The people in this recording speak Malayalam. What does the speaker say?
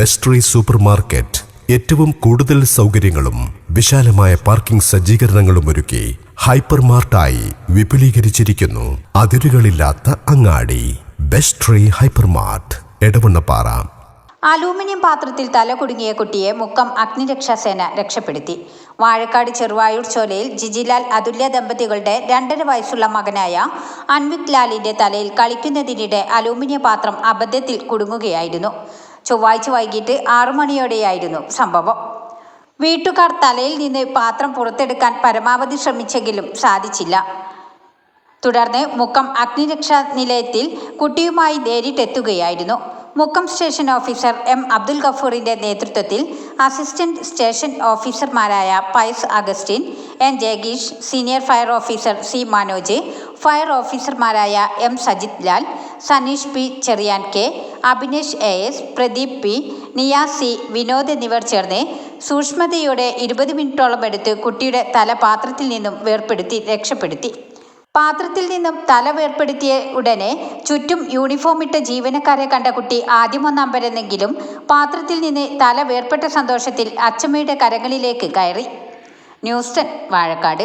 ബെസ്ട്രി സൂപ്പർ മാർക്കറ്റ് ഏറ്റവും കൂടുതൽ സൗകര്യങ്ങളും വിശാലമായ പാർക്കിംഗ് സജ്ജീകരണങ്ങളും ഒരുക്കി ഹൈപ്പർ മാർട്ടായി വിപുലീകരിച്ചിരിക്കുന്നു. അതിരുകളില്ലാത്ത അങ്ങാടി. ബെസ്ട്രി ഹൈപ്പർ മാർട്ട് എടവണ്ണപ്പാറ. അലൂമിനിയം പാത്രത്തിൽ തല കുടുങ്ങിയ കുട്ടിയെ മുക്കം അഗ്നിരക്ഷാസേന രക്ഷപ്പെടുത്തി. വാഴക്കാട് ചെറുവായൂർ ചോലയിൽ ജിജിലാൽ അതുല്യ ദമ്പതികളുടെ രണ്ടര വയസ്സുള്ള മകനായ അൻവിക് ലാലിന്റെ തലയിൽ കളിക്കുന്നതിനിടെ അലൂമിനിയം പാത്രം അബദ്ധത്തിൽ കുടുങ്ങുകയായിരുന്നു. ചൊവ്വാഴ്ച വൈകിട്ട് ആറു മണിയോടെയായിരുന്നു സംഭവം. വീട്ടുകാർ തലയിൽ നിന്ന് പാത്രം പുറത്തെടുക്കാൻ പരമാവധി ശ്രമിച്ചെങ്കിലും സാധിച്ചില്ല. തുടർന്ന് മുക്കം അഗ്നിരക്ഷാ നിലയത്തിൽ കുട്ടിയുമായി നേരിട്ടെത്തുകയായിരുന്നു. Mukkam station officer M. Abdul ഗഫൂറിന്റെ നേതൃത്വത്തിൽ അസിസ്റ്റന്റ് സ്റ്റേഷൻ ഓഫീസർമാരായ Pius Augustine N. ജഗീഷ് senior fire officer C. Manoj fire ഓഫീസർമാരായ M. Sajith Lal Saneesh P. Cherian K. Abhinesh A. S. Pradeep P. Niyas C. Vinod എന്നിവർ ചേർന്ന് സൂക്ഷ്മതയോടെ ഇരുപത് മിനിറ്റോളം എടുത്ത് കുട്ടിയുടെ തല പാത്രത്തിൽ നിന്നും വേർപ്പെടുത്തി രക്ഷപ്പെടുത്തി. പാത്രത്തിൽ നിന്നും തല വേർപ്പെടുത്തിയ ഉടനെ ചുറ്റും യൂണിഫോം ഇട്ട ജീവനക്കാരെ കണ്ട കുട്ടി ആദ്യം ആദ്യമൊന്നമ്പരന്നെങ്കിലും പാത്രത്തിൽ നിന്ന് തല വേർപ്പെട്ട സന്തോഷത്തിൽ അച്ചമ്മയുടെ കരങ്ങളിലേക്ക് കയറി. News ten Vazhakkad.